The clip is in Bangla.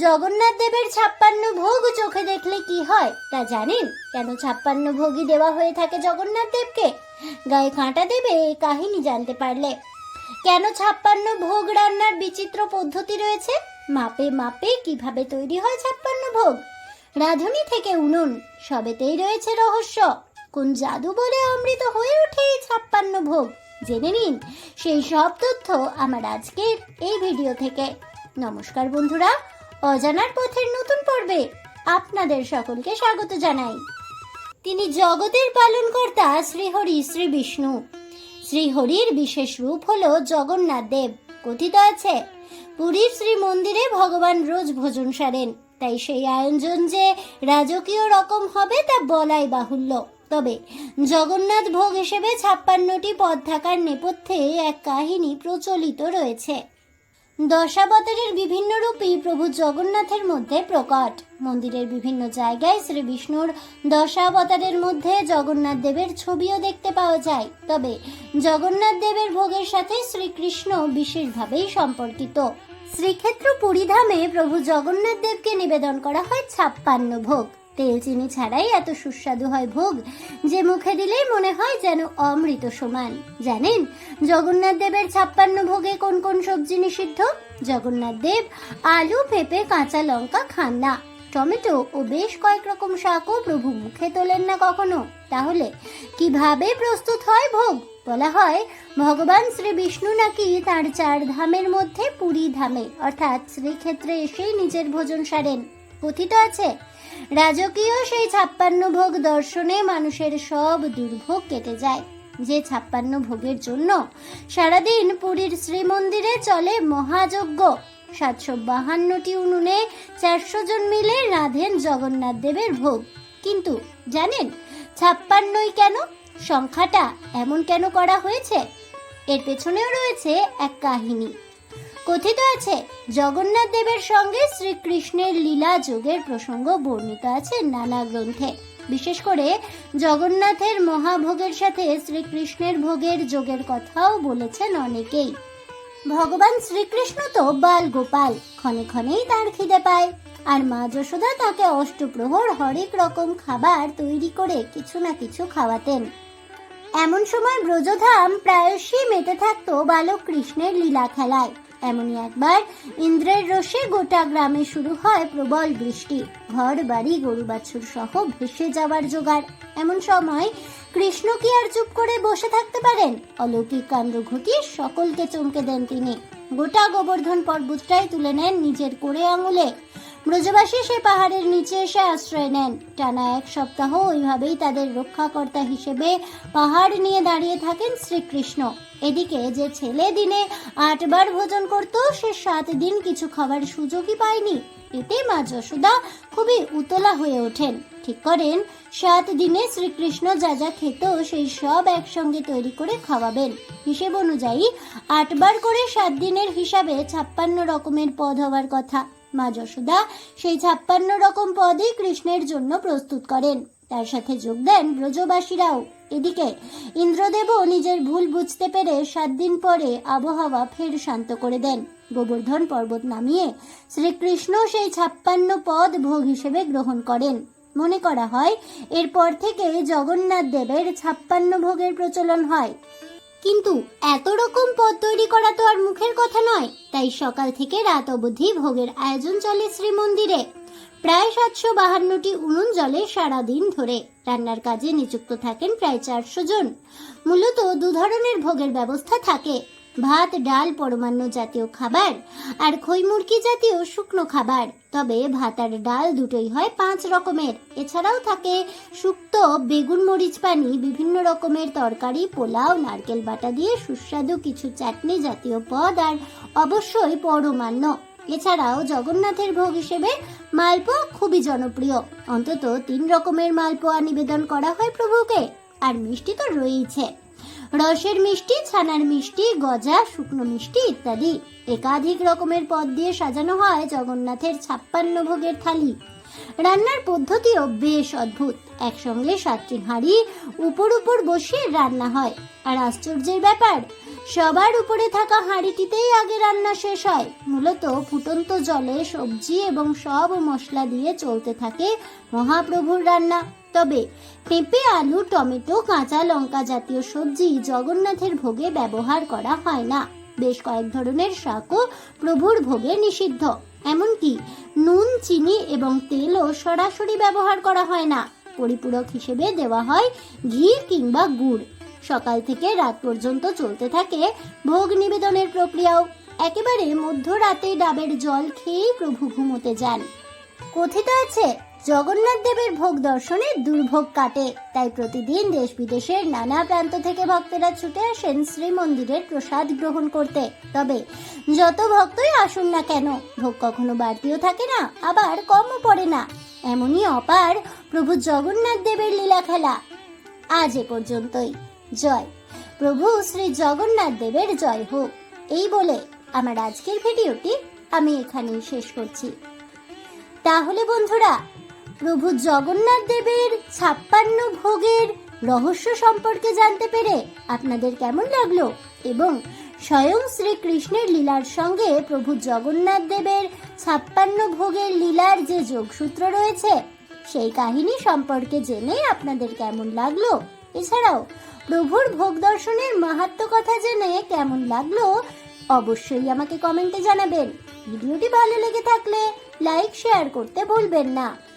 জগন্নাথ দেবের ছাপ্পান্ন ভোগ চোখে দেখলে কি হয় তা জানেন? কেন ছাপ্পান্ন ভোগই দেওয়া হয়ে থাকে জগন্নাথ দেবকে? গায়ে কাঁটা দেবে এই কাহিনী জানতে পারলে। কেন ছাপ্পান্ন ভোগ রান্নার বিচিত্র পদ্ধতি রয়েছে? মাপে মাপে কীভাবে তৈরি হয় ছাপ্পান্ন ভোগ? রাঁধুনি থেকে উনুন, সবেতেই রয়েছে রহস্য। কোন জাদু বলে অমৃত হয়ে ওঠে এই ছাপ্পান্ন ভোগ? জেনে নিন সেই সব তথ্য আমার আজকের এই ভিডিও থেকে। নমস্কার বন্ধুরা। অজানার পথের নতুন পর্বে আপনাদের সকলকে স্বাগত জানাই। তিনি জগতের পালনকর্তা শ্রীহরি শ্রী বিষ্ণু। শ্রীহরির বিশেষ রূপ হলো জগন্নাথ দেব, কথিত আছে। পুরীর শ্রী মন্দিরে ভগবান রোজ ভোজন সারেন। তাই সেই আয়োজন যে রাজকীয় রকম হবে তা বলাই বাহুল্য। তবে জগন্নাথ ভোগ হিসেবে ছাপ্পান্নটি পদ থাকার নেপথ্যে এক কাহিনী প্রচলিত রয়েছে। দশাবতারের বিভিন্ন রূপই প্রভু জগন্নাথের মধ্যে প্রকট। মন্দিরের বিভিন্ন জায়গায় শ্রী বিষ্ণুর দশাবতারের মধ্যে জগন্নাথ দেবের ছবিও দেখতে পাওয়া যায়। তবে জগন্নাথ দেবের ভোগের সাথে শ্রীকৃষ্ণ বিশেষভাবেই সম্পর্কিত। শ্রীক্ষেত্র পুরীধামে প্রভু জগন্নাথ দেবকে নিবেদন করা হয় ছাপ্পান্ন ভোগ। তেল চিনি ছাড়াই এত সুস্বাদু হয় ভোগ, যে মুখে দিলেই মনে হয় যেন অমৃত সমান। জানেন, জগন্নাথ দেবের ছাপ্পান্ন ভোগে কোন কোন সবজি নিষিদ্ধ? জগন্নাথ দেব আলু, পেঁপে, কাঁচা লঙ্কা খান না টমেটো ও বেশ কয়েক রকম শাকও প্রভু মুখে তোলেন না কখনো। তাহলে কীভাবে প্রস্তুত হয় ভোগ? বলা হয়, ভগবান শ্রী বিষ্ণু নাকি তার চার ধামের মধ্যে পুরী ধামে, অর্থাৎ শ্রীক্ষেত্রে এসেই নিজের ভোজন সারেন। কথিত আছে, রাজকীয় সেই ছাপ্পান্ন ভোগ দর্শনে মানুষের সব দুর্ভোগ কেটে যায়। যে ছাপ্পান্ন ভোগের জন্য সারাদিন পুরীর শ্রীমন্দিরে চলে মহাযজ্ঞ। সাতশো বাহান্নটি উনুনে চারশো জন মিলে রাধেন জগন্নাথ দেবের ভোগ। কিন্তু জানেন ছাপ্পান্নই কেন? সংখ্যাটা এমন কেন করা হয়েছে? এর পেছনেও রয়েছে এক কাহিনী। কথিত আছে, জগন্নাথ দেবের সঙ্গে শ্রীকৃষ্ণের লীলা যোগের প্রসঙ্গ বর্ণিত আছে নানা গ্রন্থে। বিশেষ করে জগন্নাথের মহাভোগের সাথে শ্রীকৃষ্ণের ভোগের যোগের কথাও বলেছেন অনেকেই। ভগবান শ্রীকৃষ্ণ তো বাল গোপাল, ক্ষণে ক্ষণেই তার খিদে পায়। আর মা যশোদা তাকে অষ্টপ্রহর হরেক রকম খাবার তৈরি করে কিছু না কিছু খাওয়াতেন। এমন সময় ব্রজধাম প্রায়শই মেতে থাকতো বালক কৃষ্ণের লীলা খেলায়। এমনই একবার ইন্দ্রের রোষে গোটা গ্রামে শুরু হয় প্রবল বৃষ্টি। ঘর, বাড়ি, গরু, বাছুর সহ ভেসে যাওয়ার জোগাড়। এমন সময় কৃষ্ণ কি আর চুপ করে বসে থাকতে পারেন? অলৌকিক কাণ্ড ঘটিয়ে সকলকে চমকে দেন তিনি। গোটা গোবর্ধন পর্বতটাই তুলে নেন নিজের কোড়ে আঙুলে। ব্রজবাসী সে পাহাড়ের নিচে এসে আশ্রয় নেন। টানা এক সপ্তাহ ওইভাবেই তাদের রক্ষাকর্তা হিসেবে পাহাড় নিয়ে দাঁড়িয়ে থাকেন শ্রীকৃষ্ণ। এদিকে যে ছেলে দিনে আটবার ভোজন করত, সে সাত দিন কিছু খাবার সুযোগই পায়নি। এতে মা যশোদা খুবই উতলা হয়ে ওঠেন। ঠিক করেন, সাত দিনে শ্রীকৃষ্ণ যা যা খেত সেই সব একসঙ্গে তৈরি করে খাওয়াবেন। হিসেব অনুযায়ী আটবার করে সাত দিনের হিসাবে ছাপ্পান্ন রকমের পদ হওয়ার কথা। মা যশোদা সেই ছাপ্পান্ন রকম পদই কৃষ্ণের জন্য প্রস্তুত করেন। তার সাথে যোগ দেন ব্রজবাসীরাও। এদিকে ইন্দ্রদেবও নিজের ভুল বুঝতে পেরে সাত দিন পরে আবহাওয়া ফের শান্ত করে দেন। গোবর্ধন পর্বত নামিয়ে শ্রীকৃষ্ণ সেই ছাপ্পান্ন পদ ভোগ হিসেবে গ্রহণ করেন। মনে করা হয়, এরপর থেকে জগন্নাথ দেবের ছাপ্পান্ন ভোগের প্রচলন হয়। কিন্তু এত রকম পদ তৈরি করা তো আর মুখের কথা নয়। তাই সকাল থেকে রাত অবধি ভোগের আয়োজন চলে শ্রীমন্দিরে। প্রায় সাতশো বাহান্নটি উনুন জলে সারাদিন ধরে। রান্নার কাজে নিযুক্ত থাকেন প্রায় চারশো জন। মূলত দু ধরনের ভোগের ব্যবস্থা থাকে। ভাত, ডাল, পরমান্ন জাতীয় খাবার আর খৈমুরকি জাতীয় শুকনো খাবার। তবে ভাত আর ডাল দুটোই হয় পাঁচ রকমের। এছাড়াও থাকে শুক্ত, বেগুন মরিচ পানি, বিভিন্ন রকমের তরকারি, পোলাও, নারকেল বাটা দিয়ে সুস্বাদু কিছু চাটনি জাতীয় পদ আর অবশ্যই পরমান্ন। এছাড়াও জগন্নাথের ভোগ হিসেবে মালপোয়া খুবই জনপ্রিয়। অন্তত তিন রকমের মালপোয়া নিবেদন করা হয় প্রভুকে। আর মিষ্টি তো রয়েইছে। রসের মিষ্টি, ছানার মিষ্টি, গজা, শুকনো মিষ্টি ইত্যাদি। একাধিক রকমের পদ দিয়ে সাজানো হয় জগন্নাথের ছাপ্পান্ন ভোগের থালি। রান্নার পদ্ধতিও বেশ অদ্ভুত। একসঙ্গে সাতটি হাঁড়ি উপর উপর বসিয়ে রান্না হয়। আর আশ্চর্যের ব্যাপার, সবার উপরে থাকা হাঁড়িটিতেই আগে রান্না শেষ হয়। মূলত ফুটন্ত জলে সবজি এবং সব মশলা দিয়ে চলতে থাকে মহাপ্রভুর রান্না। তবে পেঁপে, আলু, টমেটো, কাঁচা লঙ্কা জাতীয় সবজি জগন্নাথের ভোগে ব্যবহার করা হয় না। বেশ কয়েক ধরনের শাকও প্রভুর ভোগে নিষিদ্ধ। এমনকি নুন, চিনি এবং তেলও সরাসরি ব্যবহার করা হয় না। পরিপূরক হিসেবে দেওয়া হয় ঘি কিংবা গুড়। সকাল থেকে রাত পর্যন্ত চলতে থাকে ভোগ নিবেদনের প্রক্রিয়াও। একেবারে মধ্যরাতে ডাবের জল খেয়েই প্রভু ঘুমোতে যান। কথিত আছে জগন্নাথ দেবের ভোগ দর্শনে দুর্ভোগ কাটে। তাই প্রতিদিন দেশ বিদেশের নানা প্রান্ত থেকে ভক্তেরা ছুটে আসেন শ্রীমন্দিরের প্রসাদ গ্রহণ করতে। তবে যত ভক্তই আসুন না কেন, ভোগ কখনো বাড়তিও থাকে না, আবার কমও পড়ে না। এমনই অপার প্রভু জগন্নাথ দেবের লীলা খেলা। আজ এ পর্যন্তই। জয়। প্রভু শ্রী জগন্নাথ দেবের জয় হোক। এই বলে আমার আজকের ভিডিওটি আমি এখানেই শেষ করছি। তাহলে বন্ধুরা প্রভু জগন্নাথ দেবের ছাপ্পান্ন ভোগের রহস্য সম্পর্কে জানতে পেরে আপনাদের কেমন লাগল? এবং স্বয়ং শ্রীকৃষ্ণের লীলার সঙ্গে প্রভু জগন্নাথ দেবের ছাপ্পান্ন ভোগের লীলার যে যোগসূত্র রয়েছে, সেই কাহিনী সম্পর্কে জেনে আপনাদের কেমন লাগল? এছাড়াও, প্রভুর ভোগ দর্শনের মাহাত্ম কথা জেনে কেমন লাগল, অবশ্যই আমাকে কমেন্টে জানাবেন। ভিডিওটি ভালো লেগে থাকলে লাইক, শেয়ার করতে ভুলবেন না।